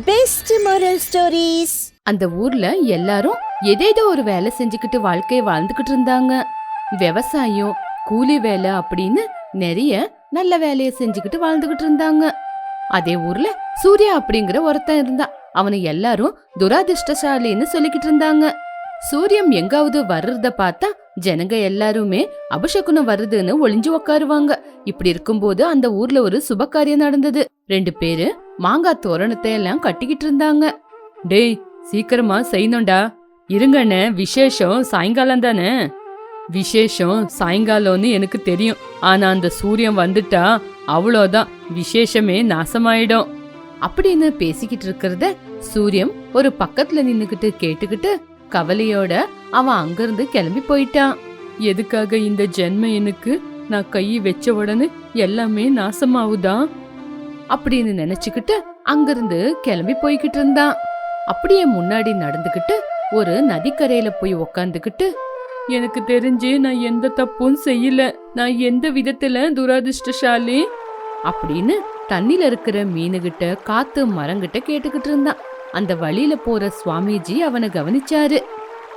Best moral stories அந்த ஊர்ல எல்லாரும் எதேதோ ஒரு வேலை செஞ்சுக்கிட்டு வாழ்க்கையை வாழ்ந்துகிட்டு இருந்தாங்க. விவசாயம் கூலி வேலை அப்படின்னு நிறைய நல்ல வேலையை செஞ்சுக்கிட்டு வாழ்ந்துகிட்டு இருந்தாங்க. அதே ஊர்ல சூர்யா அப்படிங்கிற ஒருத்தன் இருந்தான். அவனை எல்லாரும் துராதிர்ஷ்டசாலின்னு சொல்லிக்கிட்டு இருந்தாங்க. சூரியன் எங்காவது வர்றத பார்த்தா ஜனங்க எல்லாருமே அபிஷேகனம் வருதுன்னு ஒளிஞ்சு உக்காருவாங்க. இப்படி இருக்கும்போது அந்த ஊர்ல ஒரு சுப காரியம் நடந்தது. ரெண்டு பேரு மாங்காய் தோரணத்தை எல்லாம் கட்டிக்கிட்டு இருந்தாங்க. டேய் சீக்கிரமா செய்யணும்டா. இருங்கண்ணே விசேஷம் சாயங்காலம் தானே? விசேஷம் சாயங்காலம்னு எனக்கு தெரியும். ஆனா அந்த சூரியன் வந்துட்டா அவ்வளோதான் விசேஷமே நாசமாயிடும். அப்படின்னு பேசிக்கிட்டு இருக்கிறத சூரியன் ஒரு பக்கத்துல நின்னுக்கிட்டு கேட்டுக்கிட்டு கவலையோட அவன் அங்கிருந்து கிளம்பி போயிட்டான். எதுக்காக இந்த ஜென்ம எனக்கு நான் கை வச்ச உடனே எல்லாமே நாசமாவுதா அப்படின்னு நினைச்சுக்கிட்டு அங்கிருந்து கிளம்பி போய்கிட்டு இருந்தான். அப்படியே முன்னாடி நடந்துக்கிட்டு ஒரு நதிக்கரையில போய் உக்காந்துக்கிட்டு எனக்கு தெரிஞ்சு நான் எந்த தப்பும் செய்யல. நான் எந்த விதத்துல துராதிர்ஷ்டசாலி? அப்படின்னு தண்ணில இருக்கிற மீனுகிட்ட காத்து மரங்கிட்ட கேட்டுக்கிட்டு இருந்தான். அந்த வழியில போற சுவாமிஜி அவனை கவனிச்சாரு.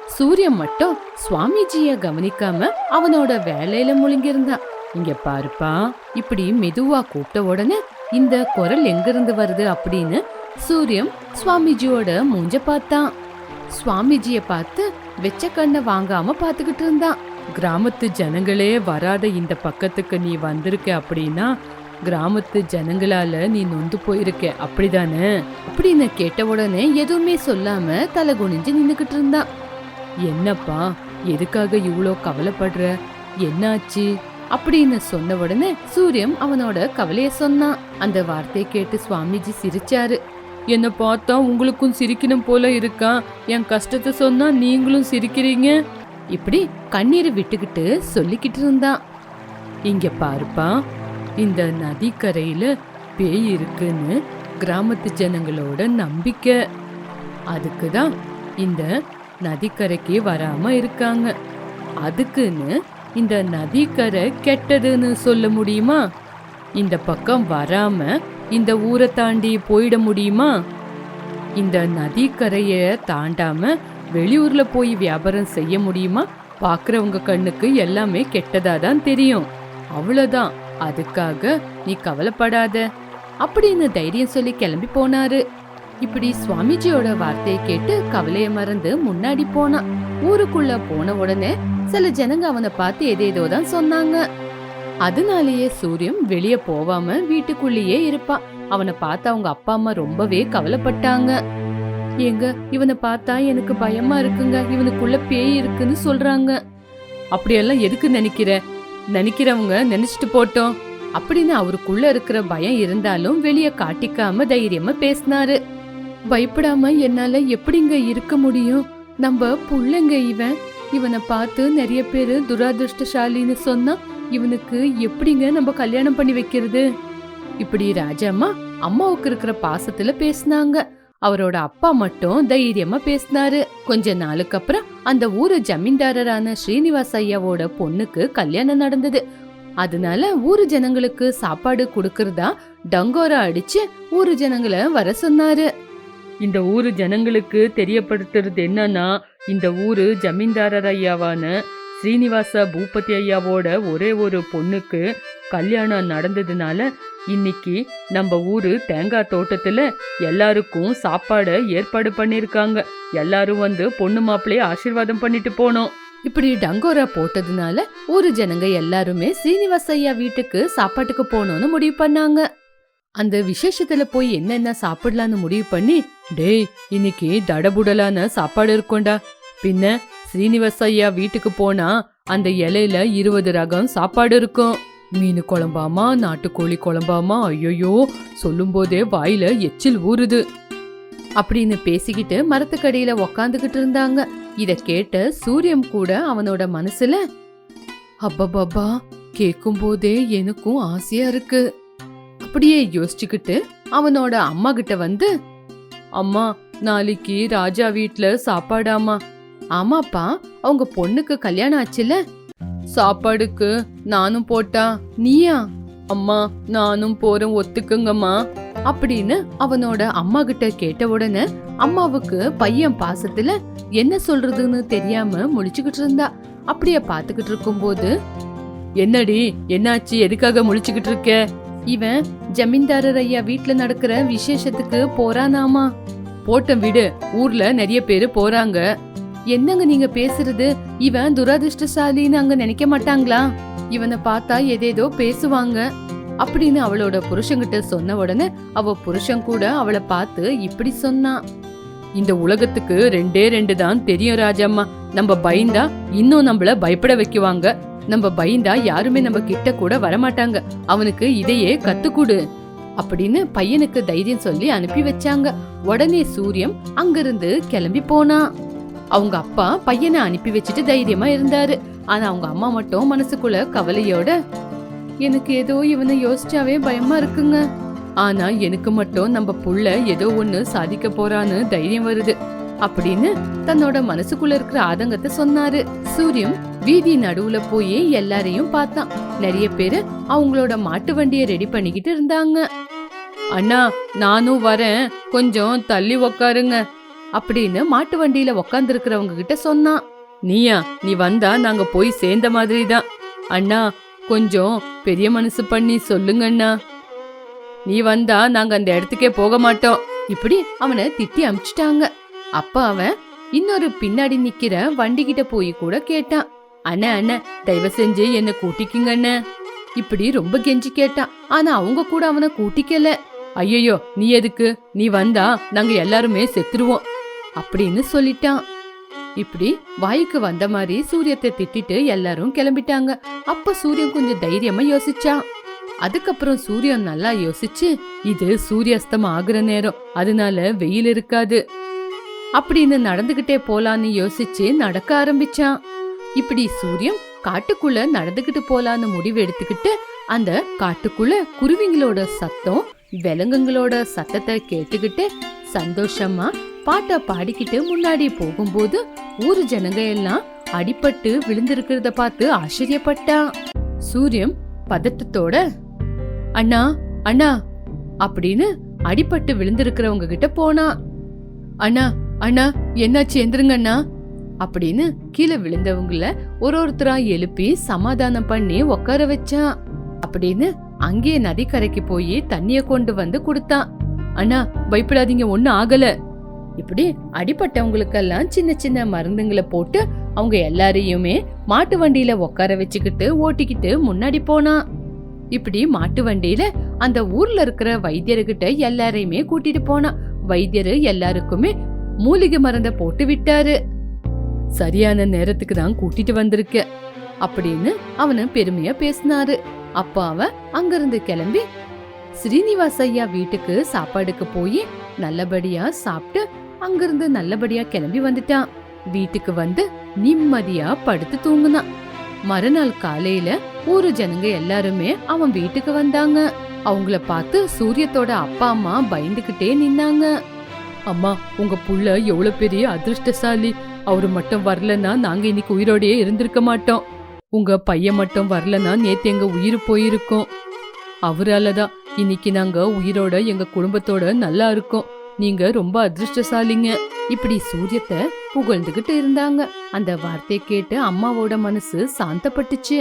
சூரியன் மட்டும் சுவாமிஜிய கவனிக்காம அவனோட வேலையில முழுங்கியிருந்தான். இங்க பாருப்பா இப்படி மெதுவா கூப்பிட்ட உடனே இந்த குரல் எங்கிருந்து வருது அப்படின்னு சூரியன் சுவாமிஜியோட மூஞ்ச பார்த்தான். சுவாமிஜிய பார்த்து வெச்ச கண்ணை வாங்காம பாத்துக்கிட்டு இருந்தான். கிராமத்து ஜனங்களே வராத இந்த பக்கத்துக்கு நீ வந்திருக்க அப்படின்னா கிராமத்து ஜனங்களால நீ நொந்து போயிருக்க அப்படிதானே? அப்படின்னு கேட்ட உடனே எதுவுமே சொல்லாம தலை குனிஞ்சு நின்னுக்கிட்டு இருந்தான். என்னப்பா எதுக்காக இவ்வளோ கவலைப்படுற? என்னாச்சு? அப்படின்னு சொன்ன உடனே சூரியன் அவனோட கவலைய சொன்னான். அந்த வார்த்தையை கேட்டு சுவாமிஜி சிரிச்சாரு. என்ன பார்த்தா உங்களுக்கும் சிரிக்கணும் போல இருக்கா? என் கஷ்டத்தை சொன்னா நீங்களும் சிரிக்கிறீங்க? இப்படி கண்ணீரை விட்டுக்கிட்டு சொல்லிக்கிட்டு இருந்தான் இங்க பாருப்பா இந்த நதிக்கரையில பேய் இருக்குன்னு கிராமத்து ஜனங்களோட நம்பிக்கை. அதுக்கு தான் இந்த நதிக்கரைக்கு வராம இருக்காங்க. அதுக்குன்னு இந்த நதிக்கரை கெட்டதுன்னு சொல்ல முடியுமா? இந்த பக்கம் வராம இந்த ஊரை தாண்டி போயிட முடியுமா? இந்த நதிக்கரைய தாண்டாம வெளியூர்ல போய் வியாபாரம் செய்ய முடியுமா? பாக்குறவங்க கண்ணுக்கு எல்லாமே கெட்டதா தான் தெரியும். அவ்வளோதான் அதுக்காக நீ கவலைப்படாத. அப்படின்னு தைரியம் சொல்லி கிளம்பி போனாரு. இப்படி சுவாமிஜியோட வார்த்தையை கேட்டு கவலைய மறந்து முன்னாடி போனான் ஊருக்குள்ள போன உடனே சில ஜனங்க அவனை பார்த்து ஏதேதோ தான் சொன்னாங்க. அதனாலேயே சூரியன் வெளியே போவாம வீட்டுக்குள்ளேயே இருப்பான் அவனை பார்த்து அவங்க அப்பா அம்மா ரொம்பவே கவலைப்பட்டாங்க. ஏங்க இவனை பார்த்தா எனக்கு பயமா இருக்குங்க. இவனுக்குள்ள பேய் இருக்குன்னு சொல்றாங்க. அப்படியெல்லாம் எதுக்கு நினைக்கிற? நினைக்கிறவங்க நினைச்சிட்டு போட்டோம். அப்படின்னு அவருக்குள்ள இருக்கிற பயம் இருந்தாலும் வெளியே காட்டிக்காம தைரியமா பேசினாரு. பயப்படாம என்னால எப்படிங்க இருக்க முடியும்? நம்ம புள்ளைங்க இவன். இவனை பார்த்து நிறைய பேர் துராதிருஷ்டசாலின்னு சொன்னா இவனுக்கு எப்படிங்க நம்ம கல்யாணம் பண்ணி வைக்கிறது? இப்படி ராஜம்மா அம்மாவுக்கு இருக்கிற பாசத்துல பேசினாங்க. அவரோட அப்பா மட்டும் தைரியமா பேசினாரு. கொஞ்ச நாளுக்கு அப்புறம் அந்த ஊரு ஜமீன்தாரரான ஸ்ரீனிவாஸ் ஐயாவோட பொண்ணுக்கு கல்யாணம் நடந்தது. அதனால ஊரு ஜனங்களுக்கு சாப்பாடு கொடுக்கறதா டங்கோரா அடிச்சு ஊரு ஜனங்களை வர சொன்னாரு. இந்த ஊரு ஜனங்களுக்கு தெரியப்படுத்துறது என்னன்னா இந்த ஊரு ஜமீன்தாரர் ஐயாவான ஸ்ரீனிவாச பூபதி ஐயாவோட ஒரே ஒரு பொண்ணுக்கு கல்யாணம் நடந்ததுனால இன்னைக்கு நம்ம ஊரு தேங்காய் தோட்டத்துல எல்லாருக்கும் சாப்பாடை ஏற்பாடு பண்ணிருக்காங்க. எல்லாரும் வந்து பொண்ணு மாப்பிள்ளைய ஆசீர்வாதம் பண்ணிட்டு போனோம். இப்படி டங்கோரா போட்டதுனால ஊரு ஜனங்க எல்லாருமே ஸ்ரீனிவாச ஐயா வீட்டுக்கு சாப்பாட்டுக்கு போகணும்னு முடிவு பண்ணாங்க. அந்த விசேஷத்துல போய் என்னென்ன சாப்பிடலான்னு முடிவு பண்ணி டேய் இன்னைக்கு தடபுடலான சாப்பாடு இருக்கும்டா. பின்ன ஸ்ரீனிவாச ஐயா வீட்டுக்கு போனா அந்த இலையில இருபது ரகம் சாப்பாடு இருக்கும். மீன் குழம்பாமா நாட்டுக்கோழி குழம்பாமா ஐயோயோ சொல்லும் போதே வாயில எச்சில் ஊறுது. அப்படின்னு பேசிக்கிட்டு மரத்துக்கடியில உக்காந்துகிட்டு இருந்தாங்க. இத கேட்ட சூரியன் கூட அவனோட மனசுல அப்பப்பா கேக்கும் போதே எனக்கும் ஆசையா இருக்கு. அப்படியே யோசிச்சுக்கிட்டு அவனோட அம்மா கிட்ட வந்து அம்மா நாளைக்கு ராஜா வீட்ல சாப்பாடாமா? ஆமாப்பா அவங்க பொண்ணுக்கு கல்யாணம் ஆச்சுல? சாப்பாடுக்கு நானும் போட்டா நீயா? அம்மா நானும் போறேன் ஒத்துக்குங்கம்மா. அப்படின்னு அவனோட அம்மா கிட்ட கேட்ட உடனே அம்மாவுக்கு பையன் பாசத்துல என்ன சொல்றதுன்னு தெரியாம முழிச்சுக்கிட்டு இருந்தா. அப்படியே பாத்துக்கிட்டு இருக்கும்போது என்னடி என்னாச்சு? எதுக்காக முழிச்சுக்கிட்டு இருக்க? இவன் ஜமீன்தாரர் ஐயா வீட்டுல நடக்கிற விசேஷத்துக்கு போறானாமா? போட்டம் விடு. ஊர்ல நிறைய பேரு போறாங்க. என்னங்க நீங்க பேசுறது? இவன் துரதிருஷ்டசாலின்னு அங்க நினைக்க மாட்டாங்களா? இவனை பார்த்தா எதேதோ பேசுவாங்க. அப்படின்னு அவளோட புருஷங்கிட்ட சொன்ன உடனே அவ புருஷன் கூட அவளை பார்த்து இப்படி சொன்னான் இந்த உலகத்துக்கு ரெண்டே ரெண்டு தான் தெரியும் ராஜம்மா. நம்ம பயந்தா இன்னும் நம்மள பயப்பட வைக்குவாங்க. நம்ம பயந்தா யாருமே நம்ம கிட்ட கூட வரமாட்டாங்க. அவனுக்கு இதையே கத்துக்கூடு. அப்படின்னு பையனுக்கு தைரியம் சொல்லி அனுப்பி வச்சாங்க. உடனே சூரியம் அங்கிருந்து கிளம்பி போனான் அவங்க அப்பா பையனை அனுப்பி வச்சுட்டு தைரியமா இருந்தாரு. ஆனா அவங்க அம்மா மட்டும் மனசுக்குள்ள கவலையோட எனக்கு ஏதோ இவனை யோசிச்சாவே பயமா இருக்குங்க. ஆனா எனக்கு மட்டும் நம்ம புள்ள ஏதோ ஒண்ணு சாதிக்க போறான்னு தைரியம் வருது. அப்படின்னு தன்னோட மனசுக்குள்ள இருக்கிற ஆதங்கத்தை சொன்னாரு. சூரியம் வீதி நடுவுல போய் எல்லாரையும் பார்த்தான். நிறைய பேரு அவங்களோட மாட்டு வண்டியை ரெடி பண்ணிக்கிட்டு இருந்தாங்க. அண்ணா நானும் வரேன். கொஞ்சம் தள்ளி உக்காருங்க. அப்படின்னு மாட்டு வண்டியில உக்காந்துருக்கிறவங்க கிட்ட சொன்னான். நீயா நீ வந்தா நாங்க போய் சேர்ந்த மாதிரி தான் அண்ணா கொஞ்சம் பெரிய மனசு பண்ணி சொல்லுங்க அண்ணா நீ வந்தா நாங்க அந்த இடத்துக்கே போக மாட்டோம். இப்படி அவனை திட்டி அமிச்சிட்டாங்க. அப்ப அவன் இன்னொரு பின்னாடி நிக்கிற வண்டி கிட்ட போய் கூட கேட்டான். அண்ணா அண்ணா தயவு செஞ்சு என்ன கூட்டிக்குங்க அண்ணா. இப்படி ரொம்ப கெஞ்சி கேட்டான் ஆனா அவங்க கூட அவனை கூட்டிக்கல. ஐயோ நீ எதுக்கு? நீ வந்தா நாங்க எல்லாருமே செத்துருவோம் அப்படின்னு சொல்லிட்டான். இப்படி வாய்க்கு வந்த மாதிரி சூரியத்தை திட்டிட்டு எல்லாரும் கிளம்பிட்டாங்க. அப்ப சூரியன் கொஞ்சம் தைரியமா யோசிச்சான். அதுக்கப்புறம் சூரியன் நல்லா யோசிச்சு இது சூரியஸ்தம் ஆகுற நேரம் அதனால வெயில் இருக்காது அப்படின்னு நடந்துகிட்டே போலான்னு யோசிச்சு நடக்க ஆரம்பிச்சான். இப்படி சூரியன் காட்டுக்குள்ள நடந்துகிட்டு போலான்னு முடிவு எடுத்துக்கிட்டு அந்த காட்டுக்குள்ள குருவிங்களோட சத்தம் விலங்குங்களோட சத்தத்தை கேட்டுக்கிட்டு சந்தோஷமா பாட்டை பாடிக்கிட்டு முன்னாடி போகும்போது ஊர் ஜனங்க எல்லாம் அடிபட்டு விழுந்திருக்கிறத பார்த்து ஆச்சரியப்பட்டான். சூரியன் பதட்டத்தோட அண்ணா அண்ணா அப்படின்னு அடிபட்டு விழுந்திருக்கிறவங்க கிட்ட போனா அண்ணா அண்ணா என்னாச்சு? எந்திருங்க அண்ணா. அப்படின்னு கீழே விழுந்தவங்கள ஒரு ஒருத்தரா எழுப்பி சமாதானம் பண்ணி உட்கார வச்சான் அப்படின்னு அங்கேயே நதிக்கரைக்கு போய் தண்ணிய கொண்டு வந்து கொடுத்தான் அண்ணா பயப்படாதீங்க ஒண்ணும் ஆகல. இப்படி அடிப்பட்டவங்களுக்கெல்லாம் சின்ன சின்ன மருந்துங்களை போட்டு அவங்க எல்லாரையுமே மாட்டு வண்டியில உட்கார வச்சுக்கிட்டு ஓட்டிக்கிட்டு முன்னாடி போனான் இப்படி மாட்டு வண்டியில அந்த ஊர்ல இருக்கிற வைத்தியர்கிட்ட எல்லாரையுமே கூட்டிட்டு போனான் வைத்தியர் எல்லாருக்குமே மூலிகை மருந்த போட்டு விட்டாரு. சரியான நேரத்துக்கு தான் கூட்டிட்டு வந்திருக்க. அப்படின்னு அவனு பெருமையா பேசினாரு. அப்ப அவன் அங்கிருந்து கிளம்பி ஸ்ரீனிவாஸ் ஐயா வீட்டுக்கு சாப்பாடுக்கு போய் நல்லபடியா சாப்பிட்டு அங்கிருந்து நல்லபடியா கிளம்பி வந்துட்டான் வீட்டுக்கு வந்து நிம்மதியா படுத்து தூங்குனான் மறுநாள் காலையில ஊரு ஜனங்க எல்லாருமே அவன் வீட்டுக்கு வந்தாங்க. அவங்கள பார்த்து சூரியத்தோட அப்பா அம்மா பயந்துகிட்டே நின்னாங்க. அம்மா உங்க புள்ள எவ்வளவு பெரிய அதிர்ஷ்டசாலி. அவரு மட்டும் வரலன்னா நாங்க இன்னைக்கு உயிரோடையே இருந்திருக்க மாட்டோம். உங்க பையன் மட்டும் வரலன்னா நேத்து எங்க உயிர் போயிருக்கோம். அவரால தான் இன்னைக்கு நாங்க உயிரோட எங்க குடும்பத்தோட நல்லா இருக்கோம். நீங்க ரொம்ப அதிர்ஷ்டசாலிங்க. இப்படி சூரியத்தை புகழ்ந்துகிட்டு இருந்தாங்க. அந்த வார்த்தையை கேட்டு அம்மாவோட மனசு சாந்தப்பட்டுச்சு.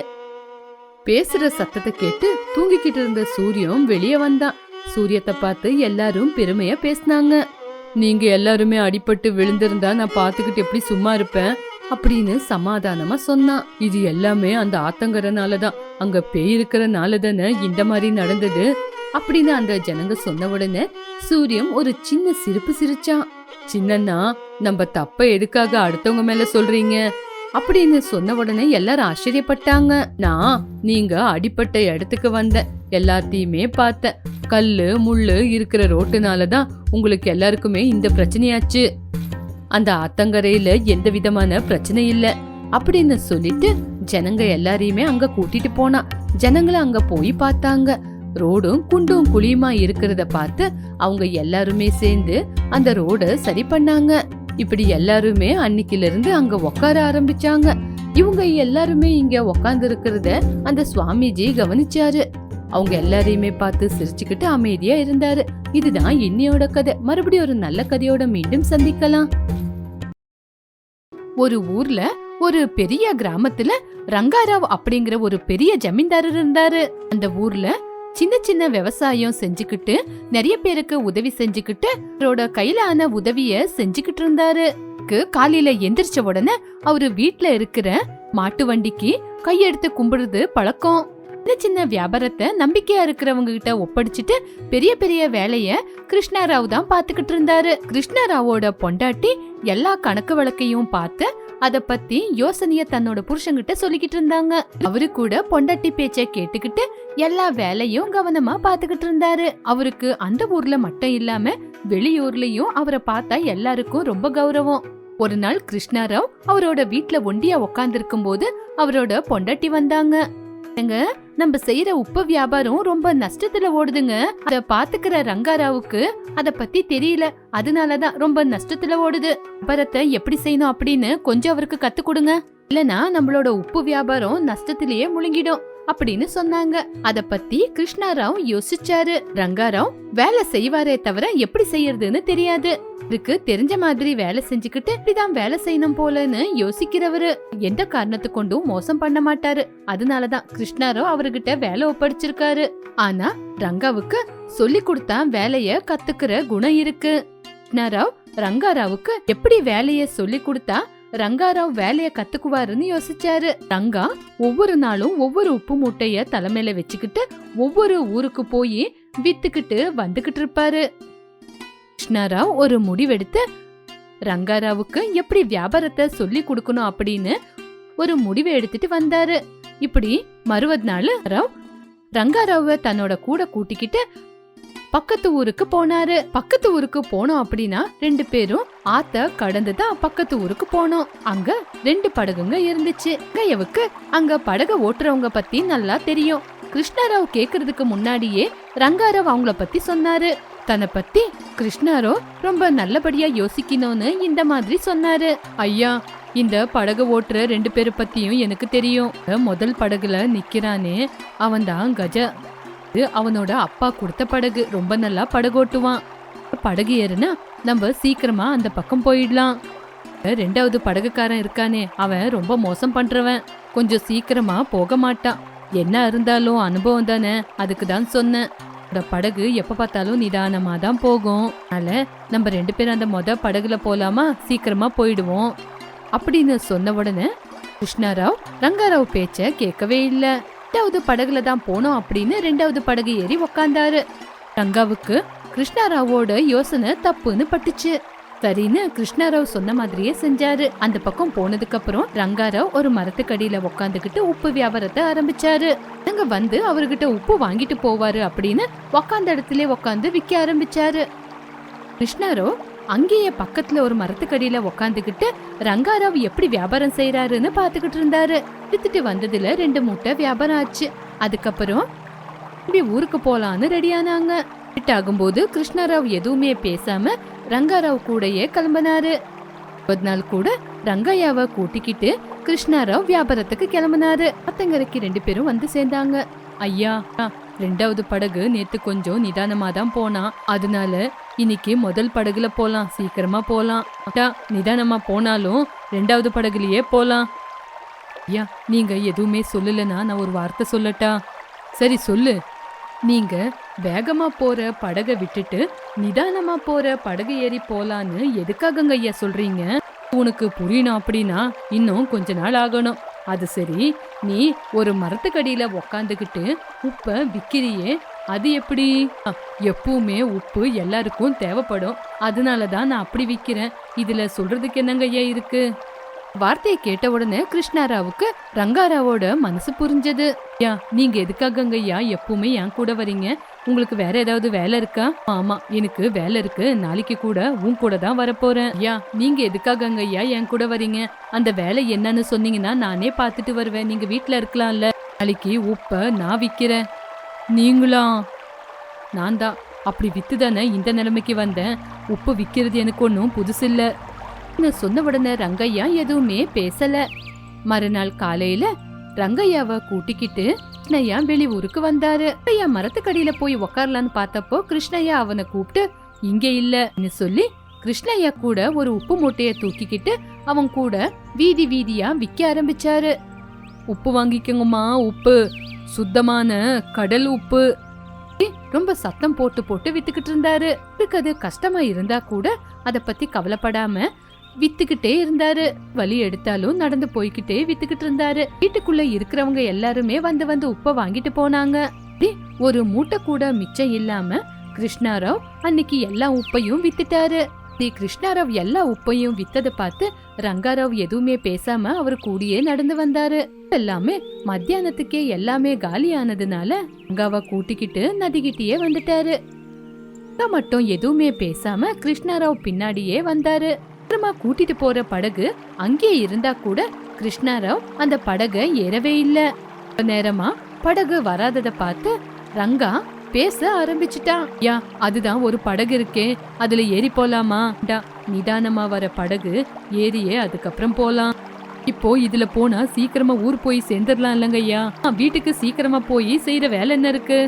பேசுற சத்தத்தை கேட்டு தூங்கிக்கிட்டு இருந்த சூரியன் வெளியே வந்தான். சூரியத்தை பார்த்து எல்லாரும் பெருமையா பேசினாங்க. நீங்க எல்லாருமே அடிபட்டு விழுந்திருந்தா நான் பாத்துக்கிட்டு எப்படி சும்மா இருப்பேன்? அப்படின்னு சமாதானமா சொன்னான். இது எல்லாமே அந்த ஆத்தங்கரனால தான் அங்க பேய் இருக்கிறனால தானே இந்த மாதிரி நடந்தது? அப்படின்னு அந்த ஜனங்க சொன்ன உடனே சூரியன் ஒரு சின்ன சிரிப்பு சிரிச்சான். சின்னண்ணா நம்ம தப்ப எதுக்காக அடுத்தவங்க மேல சொல்றீங்க? அப்படின்னு சொன்ன உடனே எல்லாரும் ஆச்சரியப்பட்டாங்க. நான் நீங்க அடிப்பட்ட இடத்துக்கு வந்த. எல்லாத்தையுமே பார்த்தேன் கல்லு முள்ளு இருக்கிற ரோட்டுனால தான் உங்களுக்கு எல்லாருக்குமே இந்த பிரச்சனையாச்சு. அந்த ஆத்தங்கரையில எந்த விதமான பிரச்சனை இல்ல. அப்படின்னு சொல்லிட்டு ஜனங்க எல்லாரையுமே அங்க கூட்டிட்டு போனா. ஜனங்களை அங்க போய் பார்த்தாங்க. ரோடும் குண்டும் குழியுமா இருக்கிறத பார்த்து அவங்க எல்லாருமே சேர்ந்து அந்த ரோட சரி பண்ணாங்க. இப்படி எல்லாருமே அன்னைக்குல இருந்து அங்க உட்கார ஆரம்பிச்சாங்க. இவங்க எல்லாருமே இங்க உட்கார்ந்து இருக்கிறத அந்த சுவாமிஜி கவனிச்சாரு. அவங்க எல்லாரையுமே பார்த்து சிரிச்சுக்கிட்டு அமைதியா இருந்தாரு. இதுதான் இன்னையோட கதை. மறுபடியும் ஒரு நல்ல கதையோட மீண்டும் சந்திக்கலாம். ஒரு ஊர்ல ஒரு பெரிய கிராமத்துல ரங்காராவ் அப்படிங்கிற ஒரு பெரிய ஜமீன்தாரர் இருந்தாரு. அந்த ஊர்ல சின்ன சின்ன விவசாயம் செஞ்சுக்கிட்டு நிறைய பேருக்கு உதவி செஞ்சுக்கிட்டு அவரோட கையில ஆன உதவிய செஞ்சுக்கிட்டு இருந்தாரு. காலையில எந்திரிச்ச உடனே அவரு வீட்டுல இருக்கிற மாட்டு வண்டிக்கு கையெடுத்து கும்பிடுறது பழக்கம். சின்ன சின்ன வியாபாரத்தை நம்பிக்கையா இருக்கிறவங்க கிட்ட ஒப்படைச்சிட்டு பெரிய பெரிய வேலைய கிருஷ்ணாராவ் தான் பாத்துக்கிட்டு இருந்தாரு. கிருஷ்ணாராவோட பொண்டாட்டி எல்லா கணக்கு வழக்கையும் பார்த்து அத பத்தி யோசனைய தன்னோட புருஷங்கிட்ட சொல்லிக்கிட்டு இருந்தாங்க. அவரு கூட பொண்டாட்டி பேச்ச கேட்டுக்கிட்டு எல்லா வேலையும் கவனமா பாத்துக்கிட்டு இருந்தாரு. அவருக்கு அந்த ஊர்ல மட்டும் இல்லாம வெளியூர்லயும் அவரை பார்த்தா எல்லாருக்கும் ரொம்ப கௌரவம். ஒரு நாள் கிருஷ்ணாராவ் அவரோட வீட்டுல ஒண்டியா உக்காந்துருக்கும் போது அவரோட பொண்டாட்டி வந்தாங்க. நம்ம செய்யற உப்பு வியாபாரம் ரொம்ப நஷ்டத்துல ஓடுதுங்க. அத பாத்துக்கிற ரங்காராவுக்கு அத பத்தி தெரியல. அதனாலதான் ரொம்ப நஷ்டத்துல ஓடுது. வியாபாரத்தை எப்படி செய்யணும் அப்படின்னு கொஞ்சம் அவருக்கு கத்து கொடுங்க. இல்லனா நம்மளோட உப்பு வியாபாரம் நஷ்டத்திலேயே முழுங்கிடும் அப்படின்னு சொன்னாங்க. அத பத்தி கிருஷ்ணாராவ் யோசிச்சாரு. ரங்காராவ் வேலை செய்வாரே தவிர எப்படி செய்யறதுன்னு தெரியாது. இதுக்கு தெரிஞ்ச மாதிரி வேலை செஞ்சுக்கிட்டு இப்படிதான் வேலை செய்யணும் போலன்னு யோசிக்கிறவரு எந்த காரணத்து கொண்டும் மோசம் பண்ண மாட்டாரு. அதனாலதான் கிருஷ்ணாரோ அவர்கிட்ட வேலை ஒப்படைச்சிருக்காரு. ஆனா ரங்காவுக்கு சொல்லி கொடுத்தா வேலைய கத்துக்கிற குணம் இருக்கு. கிருஷ்ணாராவ் ரங்காராவுக்கு எப்படி வேலைய சொல்லி கொடுத்தா ரங்காராவ் வேலைய கத்துக்குவாருன்னு யோசிச்சாரு. ரங்கா ஒவ்வொரு நாளும் ஒவ்வொரு உப்பு மூட்டைய தலைமையில வச்சுக்கிட்டு ஒவ்வொரு ஊருக்கு போய் வித்துக்கிட்டு வந்துகிட்டு இருப்பாரு. கிருஷ்ணாராவ் ஒரு முடிவெடுத்து ரங்காராவுக்கு எப்படி வியாபாரத்தை சொல்லி கொடுக்கணும் அப்படின்னு ஒரு முடிவை எடுத்துட்டு வந்தாரு. இப்படி மறுவது நாள் ராவ் ரங்காராவ தன்னோட கூட கூட்டிக்கிட்டு பக்கத்து ஊருக்கு போனாரு. பக்கத்து ஊருக்கு போனோம் அப்படின்னா ரெண்டு பேரும் ஆத்த கடந்து தான் பக்கத்து ஊருக்கு போனோம். அங்க ரெண்டு படகுங்க இருந்துச்சு. கையவுக்கு அங்க படக ஓட்டுறவங்க பத்தி நல்லா தெரியும். கிருஷ்ணராவ் கேக்குறதுக்கு முன்னாடியே ரங்காராவ் அவங்கள பத்தி சொன்னாரு. தன்னை பத்தி கிருஷ்ணாரோ ரொம்ப நல்லபடியா யோசிக்கணும்னு இந்த மாதிரி சொன்னாரு. ஐயா இந்த படகு ஓட்டுற ரெண்டு பேரை பத்தியும் எனக்கு தெரியும். முதல் படகுல நிக்கிறானே அவன் தான் கஜ. இது அவனோட அப்பா கொடுத்த படகு. ரொம்ப நல்லா படகு ஓட்டுவான். படகு ஏறுனா நம்ம சீக்கிரமா அந்த பக்கம் போயிடலாம். ரெண்டாவது படகுக்காரன் இருக்கானே அவன் ரொம்ப மோசம் பண்றவன். கொஞ்சம் சீக்கிரமா போக மாட்டான். என்ன இருந்தாலும் அனுபவம் தானே அதுக்கு தான் சொன்னேன். இந்த படகு எப்ப பார்த்தாலும் நிதானமா தான் போகும். அதனால நம்ம ரெண்டு பேரும் அந்த மொத படகுல போலாமா? சீக்கிரமா போயிடுவோம். அப்படின்னு சொன்ன உடனே கிருஷ்ணாராவ் ரங்காராவ் பேச்ச கேட்கவே இல்ல. ரெண்டாவது படகுல தான் போனோம் அப்படின்னு ரெண்டாவது படகு ஏறி உக்காந்தாரு. ரங்காவுக்கு கிருஷ்ணாராவோட யோசனை தப்புன்னு பட்டுச்சு. சரின்னு கிருஷ்ணாராவ் சொன்ன மாதிரியே செஞ்சாரு. அந்த பக்கம் போனதுக்கு அப்புறம் ரங்காராவ் ஒரு மரத்துக்கடியில உக்காந்துக்கிட்டு உப்பு வியாபாரத்தை ஆரம்பிச்சாரு. அங்க வந்து அவர்கிட்ட உப்பு வாங்கிட்டு போவாரு அப்படின்னு உக்காந்த இடத்துல உக்காந்து விற்க ஆரம்பிச்சாரு. கிருஷ்ணாராவ் அங்கேயே பக்கத்துல ஒரு மரத்துக்கடியில உக்காந்துக்கிட்டு ரங்காராவ் எப்படி வியாபாரம் செய்யறாருன்னு பாத்துக்கிட்டு இருந்தாரு. வித்துட்டு வந்ததுல ரெண்டு மூட்டை வியாபாரம் ஆச்சு. அதுக்கப்புறம் திரும்பி ஊருக்கு போலான்னு ரெடியானாங்க லேட் ஆகும்போது கிருஷ்ணாராவ் எதுவுமே பேசாம ரங்காராவ் கூடயே கிளம்பினாரு. ஒரு நாள் கூட ரங்கையாவை கூட்டிக்கிட்டு கிருஷ்ணாராவ் வியாபாரத்துக்கு கிளம்பினாரு. அத்தங்கரைக்கு ரெண்டு பேரும் வந்து சேர்ந்தாங்க. ஐயா ஆ, ரெண்டாவது படகு நேத்து கொஞ்சம் நிதானமா தான் போனா. அதனால இன்னைக்கு முதல் படகுல போலாம் சீக்கிரமா போலாம். அட்டா, நிதானமா போனாலும் ரெண்டாவது படகுலயே போலாம். ஐயா நீங்க எதுவுமே சொல்லலனா நான் ஒரு வார்த்தை சொல்லட்டா? சரி சொல்லு. நீங்க வேகமா போற படகை விட்டுட்டு நிதானமா போற படகு ஏறி போலான்னு எதுக்காகங்க ஐயா சொல்றீங்க? உனக்கு புரியணும் அப்படின்னா இன்னும் கொஞ்ச நாள் ஆகணும். அது சரி நீ ஒரு மரத்துக்கடியில உக்காந்துக்கிட்டு உப்ப விக்கிறியே அது எப்படி? எப்பவுமே உப்பு எல்லாருக்கும் தேவைப்படும். அதனால தான் நான் அப்படி விக்கிறேன். இதுல சொல்றதுக்கு என்னங்க ஐயா இருக்கு? வார்த்தையை கேட்ட உடனே கிருஷ்ணாராவுக்கு ரங்காராவோட மனசு புரிஞ்சது. ஐயா நீங்க எதுக்காகங்கய்யா எப்பவுமே என் கூட வரீங்க. உங்களுக்கு வேற ஏதாவது வேலை இருக்கா? ஆமா எனக்கு வேலை இருக்கு. நாளைக்கு கூட உன் கூட தான் வரப்போறேன். ஐயா நீங்க எதுக்காகங்க ஐயா என் கூட வரீங்க? அந்த வேலை என்னன்னு சொன்னீங்கன்னா நானே பார்த்துட்டு வருவேன். நீங்க வீட்ல இருக்கலாம்ல. நாளைக்கு உப்ப நான் விக்கிறேன். நீங்களா? நான் தான் அப்படி வித்து தானே இந்த நிலைமைக்கு வந்தேன். உப்பு விக்கிறது எனக்கு ஒன்றும் புதுசு இல்லை நான் சொன்ன உடனே ரங்கையா எதுவுமே பேசல. மறுநாள் காலையில ரங்கையாவை கூட்டிக்கிட்டு கிருஷ்ணய்யா வெளியூருக்கு வந்தாரு? ஐயா மரத்துக்கடியில போய் உக்காரலான்னு பார்த்தப்போ கிருஷ்ணய்யா அவனை கூப்பிட்டு இங்க இல்லன்னு சொல்லி கிருஷ்ணய்யா கூட ஒரு உப்பு மூட்டைய தூக்கிக்கிட்டு அவன் கூட வீதி வீதியா விக்க ஆரம்பிச்சாரு. உப்பு வாங்கிக்கோங்கம்மா உப்பு. சுத்தமான கடல் உப்பு. ரொம்ப சத்தம் போட்டு போட்டு வித்துக்கிட்டு இருந்தாரு. அது கஷ்டமா இருந்தா கூட அத பத்தி கவலைப்படாம வித்துக்கிட்டே இருந்தாரு. வலி எடுத்தாலும் நடந்து போய்கிட்டே வித்துக்கிட்டு இருந்தாரு. வீட்டுக்குள்ள இருக்கிறவங்க எல்லாருமே வந்து வந்து உப்ப வாங்கிட்டு போனாங்க. ஒரு மூட்டை கூட மிச்சம் இல்லாம கிருஷ்ணாராவ் அன்னைக்கு எல்லா உப்பையும் வித்துட்டாரு. ஸ்ரீ கிருஷ்ணாராவ் எல்லா உப்பையும் வித்ததை பார்த்து ரங்காராவ் எதுவுமே பேசாம அவர் கூடியே நடந்து வந்தாரு. எல்லாமே மத்தியானத்துக்கே எல்லாமே காலியானதுனால ரங்காவை கூட்டிக்கிட்டு நதிகிட்டயே வந்துட்டாரு. மட்டும் எதுவுமே பேசாம கிருஷ்ணாராவ் பின்னாடியே வந்தாரு. அப்புறமா கூட்டிட்டு போற படகு அங்கேயே இருந்தா கூட கிருஷ்ணாராவ் அந்த படகை ஏறவே இல்ல. நேரமா படகு வராதத பார்த்து ரங்கா பேச ஆரம்பிச்சிட்டான் யா அதுதான் ஒரு படகு இருக்கே அதுல ஏறி போலாமா? டா, நிதானமா வர படகு ஏறியே அதுக்கப்புறம் போலாம். இப்போ இதுல போனா சீக்கிரமா ஊர் போய் சேர்ந்துடலாம் இல்லைங்க ஐயா. வீட்டுக்கு சீக்கிரமா போய் செய்யற வேலை என்ன இருக்கு?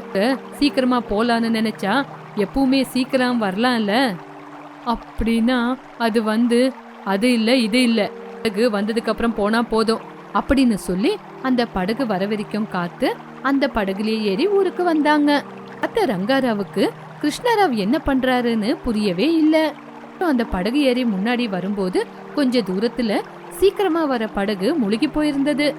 சீக்கிரமா போலான்னு நினைச்சா எப்பவுமே சீக்கிரம் வரலாம்ல. அப்படின்னா அது வந்து அது இல்லை இது இல்லை. படகு வந்ததுக்கு அப்புறம் போனா போதும். அப்படின்னு சொல்லி அந்த படகு வர வரைக்கும் காத்து அந்த படகுலயே ஏறி ஊருக்கு வந்தாங்க. அத்த ரங்காராவுக்கு கிருஷ்ணராவ் என்ன பண்றாருன்னு புரியவே இல்ல. அந்த படகு ஏறி முன்னாடி வரும்போது கொஞ்ச தூரத்துல சீக்கிரமா வர படகு முழுகி போயிருந்தது.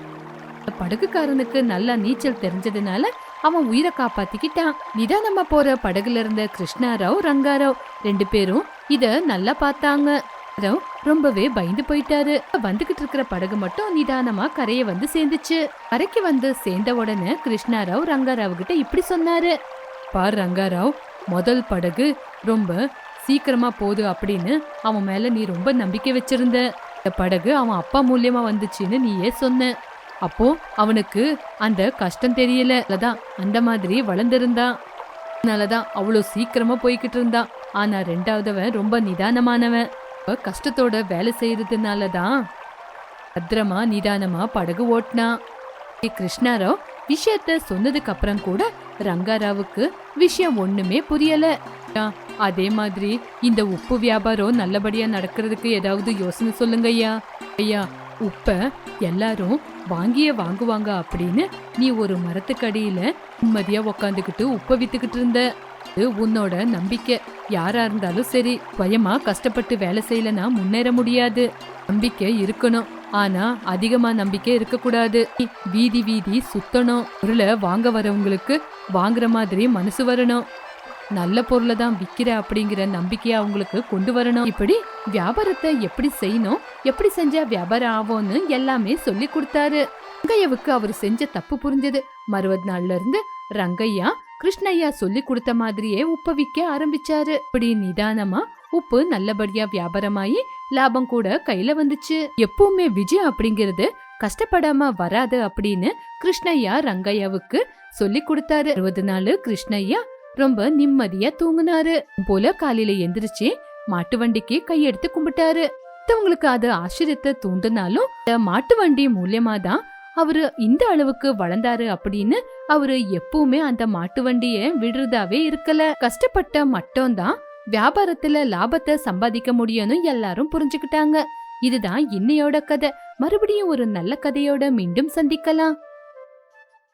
அந்த படகுக்காரனுக்கு நல்லா நீச்சல் தெரிஞ்சதுனால அவன் உயிரை காப்பாத்திக்கிட்டான். நிதானமா போற படகுல இருந்த கிருஷ்ணாராவ் ரங்காராவ் ரெண்டு பேரும் இத நல்லா பார்த்தாங்க. ராவ் ரொம்பவே பயந்து போயிட்டாரு. வந்துகிட்டு இருக்கிற படகு மட்டும் நிதானமா கரைய வந்து சேர்ந்துச்சு. கரைக்கு வந்து சேர்ந்த உடனே கிருஷ்ணாராவ் ரங்காராவ் கிட்ட இப்படி சொன்னாரு. பார் ரங்காராவ் முதல் படகு ரொம்ப சீக்கிரமா போகுது அப்படின்னு அவன் மேல நீ ரொம்ப நம்பிக்கை வச்சிருந்த. இந்த படகு அவன் அப்பா மூலியமா வந்துச்சுன்னு நீயே சொன்ன. அப்போ அவனுக்கு அந்த கஷ்டம் தெரியல. அதான் அந்த மாதிரி வளர்ந்துருந்தான். அதனாலதான் அவ்வளோ சீக்கிரமா போய்கிட்டு இருந்தான். ஆனா ரெண்டாவதவன் ரொம்ப நிதானமானவன். கஷ்டத்தோட வேலை செய்யறதுனால தான் பத்திரமா நிதானமா படகு ஓட்டினான் ஸ்ரீ கிருஷ்ணாராவ் விஷயத்த சொன்னதுக்கு அப்புறம் கூட ரங்காராவுக்கு விஷயம் ஒண்ணுமே புரியல. அதே மாதிரி இந்த உப்பு வியாபாரம் நல்லபடியா நடக்கிறதுக்கு ஏதாவது யோசனை சொல்லுங்க ஐயா. ஐயா உப்ப எல்லாரும் வாங்கியே வாங்குவாங்க அப்படின்னு நீ ஒரு மரத்துக்கடியில நிம்மதியா உக்காந்துக்கிட்டு உப்ப வித்துக்கிட்டு இருந்த. இது உன்னோட நம்பிக்கை. யாரா இருந்தாலும் சரி பயமா கஷ்டப்பட்டு வேலை செய்யலனா முன்னேற முடியாது. நம்பிக்கை இருக்கணும். ஆனா அதிகமா நம்பிக்கை இருக்கக்கூடாது. வீதி வீதி சுத்தணும். பொருளை வாங்க வரவங்களுக்கு வாங்குற மாதிரி மனசு வரணும். நல்ல பொருளை தான் விக்கிற அப்படிங்கிற நம்பிக்கையை அவங்களுக்கு கொண்டு வரணும். இப்படி வியாபாரத்தை எப்படி செய்யணும் எப்படி செஞ்சா வியாபாரம் ஆகும்னு எல்லாமே சொல்லி கொடுத்தாரு. ரங்கையாவுக்கு அவர் செஞ்ச தப்பு புரிஞ்சது. மறுபது நாள்ல இருந்து ரங்கையா கிருஷ்ணய்யா சொல்லி கொடுத்த மாதிரியே உப்ப விக்க ஆரம்பிச்சாரு. இப்படி நிதானமா உப்பு நல்லபடியா வியாபாரமாயி லாபம் கூட கையில வந்துச்சு. எப்பவுமே விஜய் அப்படிங்கிறது கஷ்டப்படாம வராது அப்படின்னு கிருஷ்ணய்யா ரங்கையாவுக்கு சொல்லி கொடுத்தாரு. அறுபது நாள் கிருஷ்ணய்யா ரொம்ப நிம்மதியா தூங்குனாரு. போல காலையில எந்திரிச்சு மாட்டு வண்டிக்கு கையெடுத்து கும்பிட்டாரு. மத்தவங்களுக்கு அது ஆச்சரியத்தை தூண்டினாலும் மாட்டு வண்டி மூலியமா தான் அவரு இந்த அளவுக்கு வளர்ந்தாரு அப்படின்னு அவரு எப்பவுமே அந்த மாட்டு வண்டிய விடுறதாவே இருக்கல. கஷ்டப்பட்ட மட்டும்தான் வியாபாரத்துல லாபத்தை சம்பாதிக்க முடியும்னு எல்லாரும் புரிஞ்சுக்கிட்டாங்க. இதுதான் இன்னையோட கதை. மறுபடியும் ஒரு நல்ல கதையோட மீண்டும் சந்திக்கலாம்.